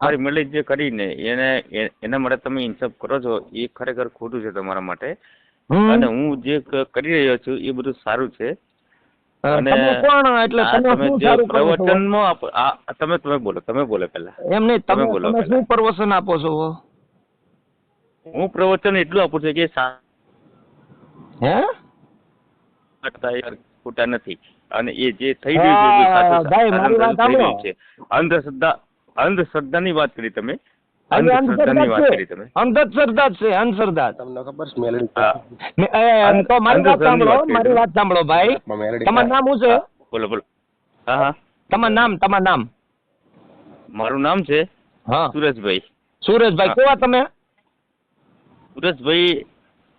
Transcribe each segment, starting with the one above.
ખુખારી મેળી જે કરીને એને એના માટે તમે ઇન્સાફ કરો છો એ ખરેખર ખોટું છે તમારા માટે. અને હું જે કરી રહ્યો છું એ બધું સારું છે. અને એટલે તમે જે પ્રવચનમાં તમે તમે બોલો તમે બોલો પહેલા. એમ નહીં તમે બોલો તમે શું પ્રવચન આપો છો? હું પ્રવચન એટલું આપું છું કે હે? ખોટા નથી. અને એ જે થઈ રહ્યું. છે. અંધશ્રદ્ધા અંધશ્રદ્ધાની વાત કરી તમે? અંધશ્રદ્ધાની વાત અંધશ્રદ્ધા કરી તમે? અંધશ્રદ્ધા છે અંધશ્રદ્ધા. તમને ખબર છે મેલડી હા. મે- એ, અંધ- તો મારી વાત સાંભળો કરી મારી તમે. વાત સાંભળો ભાઈ. તમારું નામ શું છે? બોલો બોલો. હા હા. તમારું નામ તમારું નામ. મારું નામ છે હા. સુરેશભાઈ. સુરેશભાઈ કેવા તમે? સુરેશભાઈ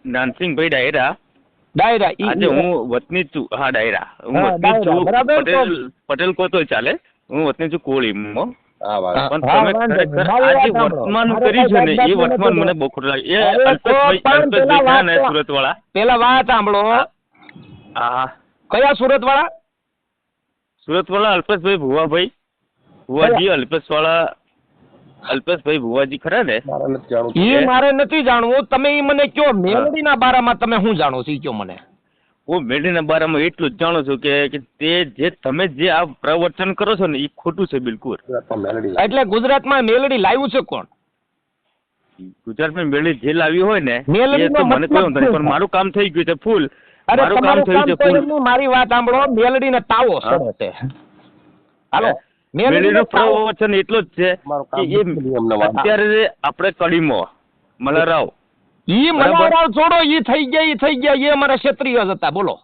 નાનસિંહભાઈ ડાયરા. ડાયરા આજે હું વતની છું. હા ડાયરા. હું વતની છું પટેલ પટેલ કહો તોય ચાલે. હું વતની છું કોળીમાં. હા સુરત વાળા ને ને કયા સુરત વાળા અલ્પેશભાઈ ભુવાભાઈ. ભુવાજી અલ્પેશવાળા અલ્પેશભાઈ ભુવાજી ખરા ને? મારે નથી જાણવું. મારે નથી જાણવું. તમે ઈ મને કયો મેલડીના બારામાં તમે શું જાણો છો? એ કયો મને? હું મેડીના બારામાં એટલું જ જાણું છું કે કે તે જે તમે જે આ પ્રવચન કરો છો ને એ ખોટું છે બિલકુલ એટલે ગુજરાતમાં મેલડી લાવ્યું છે કોણ ગુજરાતમાં મેળી જે લાવી હોય ને એ તો મને કહ્યું શું? પણ મારું કામ થઈ ગયું છે ફૂલ અરે મારું કામ થઈ થયું છે ફૂલ મારી વાત સાંભળો મેલડીને તાવો હા. સડે છે હાલો? મેલડીને તાવો પ્રવચન એટલું જ છે કે એ. અત્યારે આપણે કડીમો મલારાવ ઈ. મલારાવ છોડો ઈ થઈ ગયા ઈ થઈ ગયા એ અમારા ક્ષત્રિય જ હતા બોલો.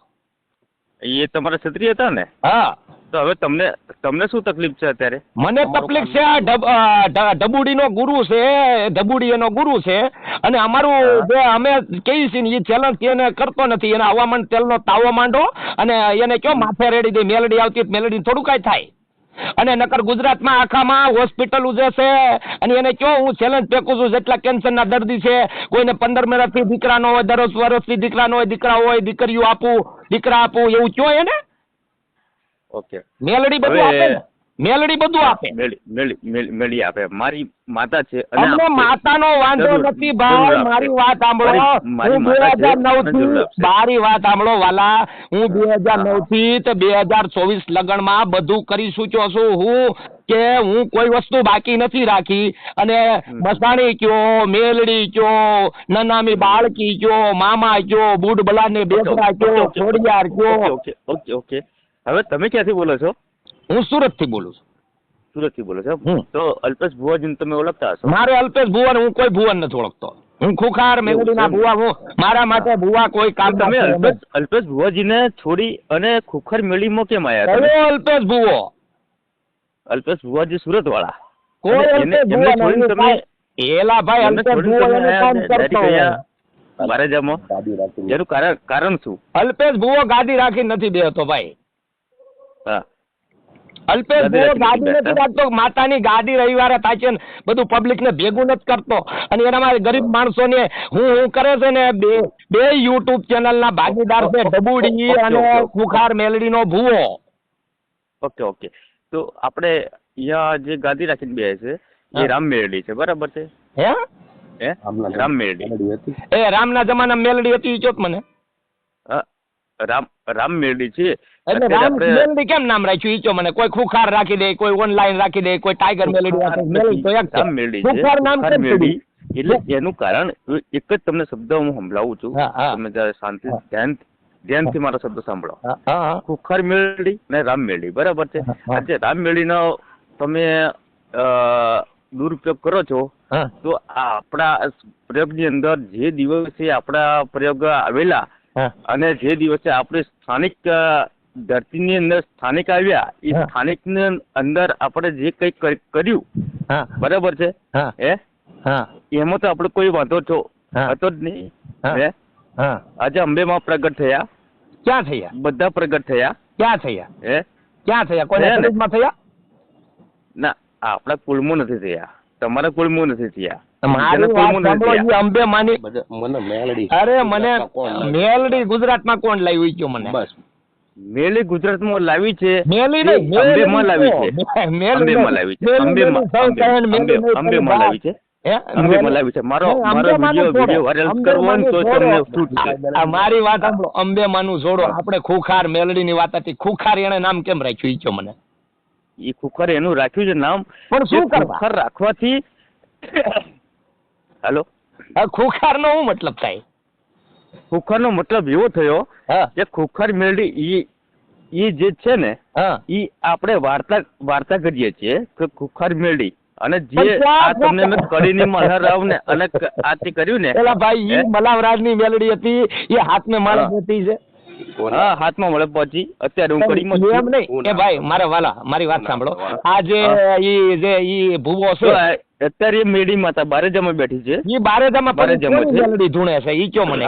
એ તમારા ક્ષત્રિય હતા ને? હા. તો હવે તમને તમને શું તકલીફ છે અત્યારે? મને તકલીફ છે આ ઢબુડીનો ગુરુ છે ઢબુડી એનો ગુરુ છે અને અમારું જે અમે કહીએ છીએ ને એ ચેલેન્જ એને કરતો નથી એને હવામાન તેલનો તાવો માંડો અને એને કયો માથે રેડી દે મેલડી આવતી મેલડી થોડું કાંઈ થાય. અને નકર ગુજરાતમાં આખામાં હોસ્પિટલ ઉજેશે અને એને કયો હું ચેલેન્જ ફેંકું છું જેટલા કેન્સરના દર્દી છે કોઈને પંદર વર્ષથી દીકરા નો હોય દરરોજ વર્ષથી દીકરા નો હોય દીકરા હોય દીકરીઓ આપું દીકરા આપું એવું કયો એને? ઓકે મેલડી બધું આપે મેલડી બધું આપે. મેળી આપે. મારી માતા છે અને અમને માતાનો વાંધો નથી ભાઈ મારી વાત સાંભળો. હું બે હજાર નવથી મારી વાત સાંભળો વાલા. હું બે હજાર નવથી તો બે હજાર ચોવીસ લગનમાં બધું કરી ચૂક્યો છું. હું કે હું કોઈ વસ્તુ બાકી નથી રાખી. અને મસાણી કયો મેલડી કયો નનામી બાળકી કયો મામા કયો બુડ બલાને બેસરા કયો છોડિયાર કયો. Okay okay. હવે તમે ક્યાંથી બોલો છો? હું સુરતથી બોલું છું. સુરતથી બોલો છો હમ. તો અલ્પેશ ભુવાજીને તમે ઓળખતા હશો? મારે અલ્પેશ ભુવન હું કોઈ ભુવન નથી ઓળખતો. હું ખુખાર મેલડીના ભુવા હું. મારા માટે ભુવા કોઈ કામ તો તમે અલ્પેશ અલ્પેશ ભુવાજીને છોડી અને ખુખર મેળીમાં કેમ આવ્યા તમે? કયો અલ્પેશ ભુવો. અલ્પેશ ભુવાજી સુરત વાળા કોઈ અને એને- અલ્પેશ એમને ભુવો છોડીને નહીં. તમે એલા ભાઈ એમને અલ્પેશ છોડીને ભુવો તમે એનું આયા કામ કરતો હોય. અહીંયા મહારાજામાં દાદી કારણ કારણ શું? અલ્પેશ ભુવો ગાદી રાખી નથી બેહતો ભાઈ. હા. અલ્પેશ ભુવો નથી રાખતો. માતાની ગાદી રવિવારે થાય છે ને બધું પબ્લિક ને ભેગું નથી કરતો. અને એનામાં ગરીબ માણસોને હું હું કરે છે ને બે બે યુટ્યુબ ચેનલ ના ભાગીદાર છે ડબુડી અને ઓકે, ઓકે. નો ભૂવો. Okay okay. તો આપણે અહીંયા જે ગાદી રાખીને બે છે એ રામ મેલડી છે બરાબર છે? હે? હે? રામ મેરડી મેલડી હતી. એ રામના જમાના મેલડી હતી ઈ ચોત મને. હા, રામ રામ મેરડી છે એટલે રામ આપણે કેમ નામ રાખ્યું ઈચો મને કોઈ ખુખાર રાખી દે કોઈ ઓનલાઈન રાખી દે કોઈ ટાઈગર મેલડી તો એક રામ મેરડી ખુખાર નામ કેમ મેરડી એટલે એનું કારણ એક જ તમને શબ્દ હું સંભળાવું છું. તમે જયારે શાંતિ ધ્યાન ધ્યાનથી મારા શબ્દ સાંભળો. ખુખાર મેરડી ને રામ મેરડી બરાબર છે. આજે રામ મેરડીનો તમે દુરુપયોગ કરો છો. તો આપણા પ્રયોગની અંદર જે દિવસે આપણા પ્રયોગ આવેલા. અને જે દિવસે આપણે સ્થાનિક ધરતીની અંદર સ્થાનિક આવ્યા એ સ્થાનિક સ્થાનિકની અંદર આપણે જે કઈ કર્યું હા, બરાબર છે? હા, એમાં તો આપણે કોઈ વાંધો છો. હતો જ નહીં. હા. આજે અંબેમાં પ્રગટ થયા. ક્યાં થયા? બધા પ્રગટ થયા. ક્યાં થયા? હે? ક્યાં થયા? થયા થયા? ના આપણા કુળમાં નથી થયા. તમારા કુળમાં નથી થયા. વાત સાંભળો અંબે માની મને મેલડી અરે મને કોણ લાવે? મેલડી ગુજરાતમાં કોણ લાવ્યું ઈ મને? બસ. મેલી ગુજરાતમાં લાવી છે? મેલી નહીં, અંબેમાં લાવી છે. અંબેમાં. લાવી અંબેમાં અંબે- અંબે- અંબેમાં લાવી મારો મારો અંબેમાનું વીડિયો છોડો. વીડિયો વાયરલ કરવો હોય ને વાત સાંભળો. આપણે ખુખાર વાત હતી. ખુખાર એને નામ કેમ રાખ્યું ઈચ્છો કયો મને. એ ખુખર એનું રાખ્યું છે નામ પણ શું ખુખર રાખવાથી હાલો? ખુખાર નો શું મતલબ થાય? ખુખરનો મતલબ એવો થયો કે ખુખર મેળડી ઈ ઈ જે છે ને હા. ઈ આપણે વાર્તા વાર્તા કરીએ છીએ કે ખુખાર મેળડી અને જે આ તમને મેં કરીને મલ્હારરાવ ને અને આ તે કર્યું ને પેલા ભાઈ ઈ મલાવરાજની મેલડી હતી એ હાથ મે હા. હતી છે? હા હાથમાં મળે પહોંચી. અત્યારે હું કરી એમ નહીં. એ ભાઈ મારે વાલા મારી વાત સાંભળો. આ જે. ઈ જે ઈ ભૂવો છે અત્યારે મેળી માતા બારે જમા બેઠી છે. એ બારે જમા બારે જમા છે. જલ્દી ધૂણે છે? ઈ કયો મને?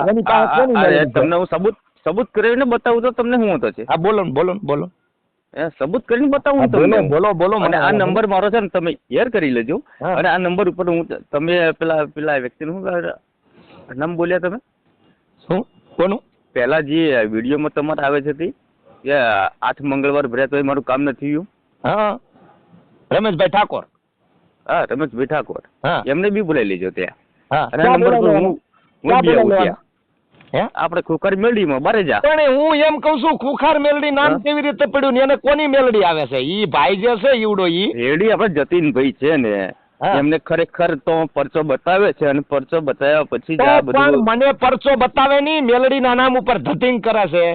તમને હું સબૂત સબૂત કરીને બતાવું તો તમને હું હતો છે. હા બોલો બોલો બોલો. સબૂત કરીને બતાવું તમને બોલો બોલો મને આ નંબર મારો છે ને તમે શેર કરી લેજો. અને આ નંબર ઉપર હું તમે પેલા પેલા વ્યક્તિનું શું નામ બોલ્યા તમે? શું? કોનું? પહેલા જે વિડીયોમાં તમારે આવે છે તે કે આઠ મંગળવાર ભર્યા તો મારું કામ નથી થયું. હા. રમેશભાઈ ઠાકોર. હા રમેશભાઈ ઠાકોર એમને બી બોલાવી લેજો ત્યાં. હા. અને નંબર પર હું હું બી આવું ત્યાં. હે? આપણે ખોખર મેળડીમાં બારે જા. પણ હું એમ કઉ છું ખુખાર મેલડી નામ કેવી રીતે પડ્યું ને એને કોની મેલડી આવે છે? ઈ ભાઈ જે છે ઈવડો ઈ. રેડી આપણે જતીનભાઈ છે ને. એમને ખરેખર તો પરચો બતાવે છે અને પરચો બતાવ્યા પછી જ આ બધું મને પરચો બતાવે નહીં મેલડીના નામ ઉપર ધતિંગ કરે છે.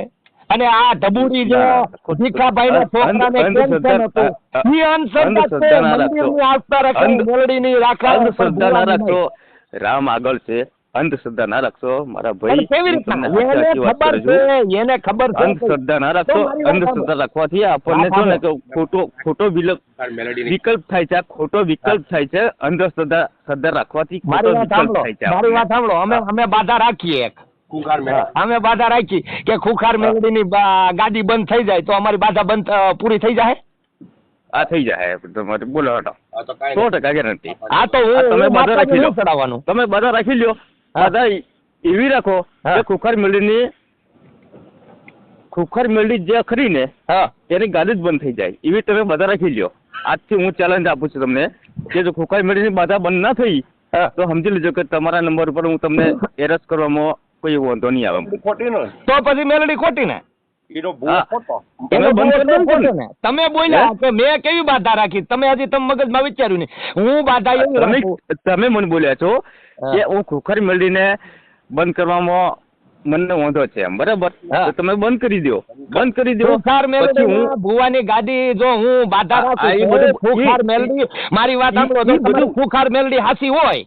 અને આ ધબુડી જો ભીખાભાઈ ના, છોકરા ને કેન્સર હતું. અંધશ્રદ્ધા- ઈ અંધશ્રદ્ધા છે. અંધશ્રદ્ધા ના. રાખો, રાખા, અંધશ્રદ્ધા ના રાખો રામ આગળ છે અંધશ્રદ્ધા ના રાખશો. મારા ભાઈ કેવી? સાચી એને ખબર છે એને ખબર છે. અંધશ્રદ્ધા ના રાખશો. અંધશ્રદ્ધા રાખવાથી આપણને જો ને ખોટો ખોટો વિલપ વિકલ્પ થાય છે ખોટો વિકલ્પ થાય છે અંધશ્રદ્ધા શ્રદ્ધા રાખવાથી મારી ખોટો વિકલ્પ થાય છે મારી વાત સાંભળો. અમે અમે બાધા રાખીએ એક. કુંકાર મેળા. અમે બાધા રાખી કે ખુખાર બા- ગાડી બંધ થઈ જાય તો અમારી બાધા બંધ પૂરી થઈ જાય આ થઈ જાય તમારે બોલો હટો. આ તો કાંઈ સો ટકા ગેરંટી. આ તો હું તમે બધા રાખી લો. ચડાવવાનું. તમે બધા રાખી લ્યો. હા. બધા એવી રાખો હા. કે ખુખાર મેળવીની ખુખર મેળવી જે ખરી ને હા. એની ગાડી જ બંધ થઈ જાય. એવી તમે બધા રાખી લ્યો. આજથી હું ચેલેન્જ આપું છું તમને કે જો ખુખર મેળવીની બાધા બંધ ના થઈ હા. તો સમજી લેજો કે તમારા નંબર ઉપર હું તમને એરેસ્ટ કરવામાં કોઈ વાંધો નહીં આવે. ખોટી ને તો પછી મેલડી ખોટી. ને તમે બંધ કરી દો ખોટો ને. ને. તમે બોલ્યા કે મેં કેવી બાધા રાખી? તમે હજી તમે મગજમાં વિચાર્યું નહીં. હું બાધા એવી તમે મને બોલ્યા છો કે હું ખુખાર મેળવીને બંધ કરવામાં મને વાંધો છે એમ બરાબર? તમે બંધ કરી દો બંધ કરી દો ખુખાર પછી મેલડી હું ભુવાની ગાડી જો હું બાધા રાખું ખુખાર મેલડી મારી વાત સાંભળો બધું- ખુખાર મેલડી હાસી હોય.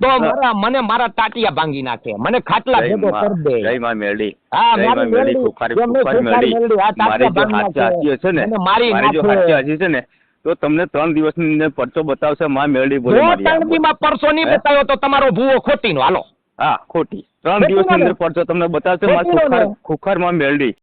તો મારા મને મારા તાટિયા ભાંગી નાખે. મને ખાટલા ભેગો કરી દે. જય માં મેરડી. હા, મારી માં મેરડી મેરડી, ખુખારી ખુખારી ખુખારી મેરડી. મેરડી, આ મારી જો હાચી છે ને મારી જો હાચી છે ને તો તમને ત્રણ દિવસની અંદર પરચો બતાવશે માં મેળડી બોલે આ. તણબીમાં પરસો નહીં બતાવ્યો તો તમારો ભૂવો ખોટી નો. હાલો. હા ખોટી. ત્રણ દિવસ દિવસની અંદર? પરચો તમને બતાવશે ખુખારમાં મેરડી.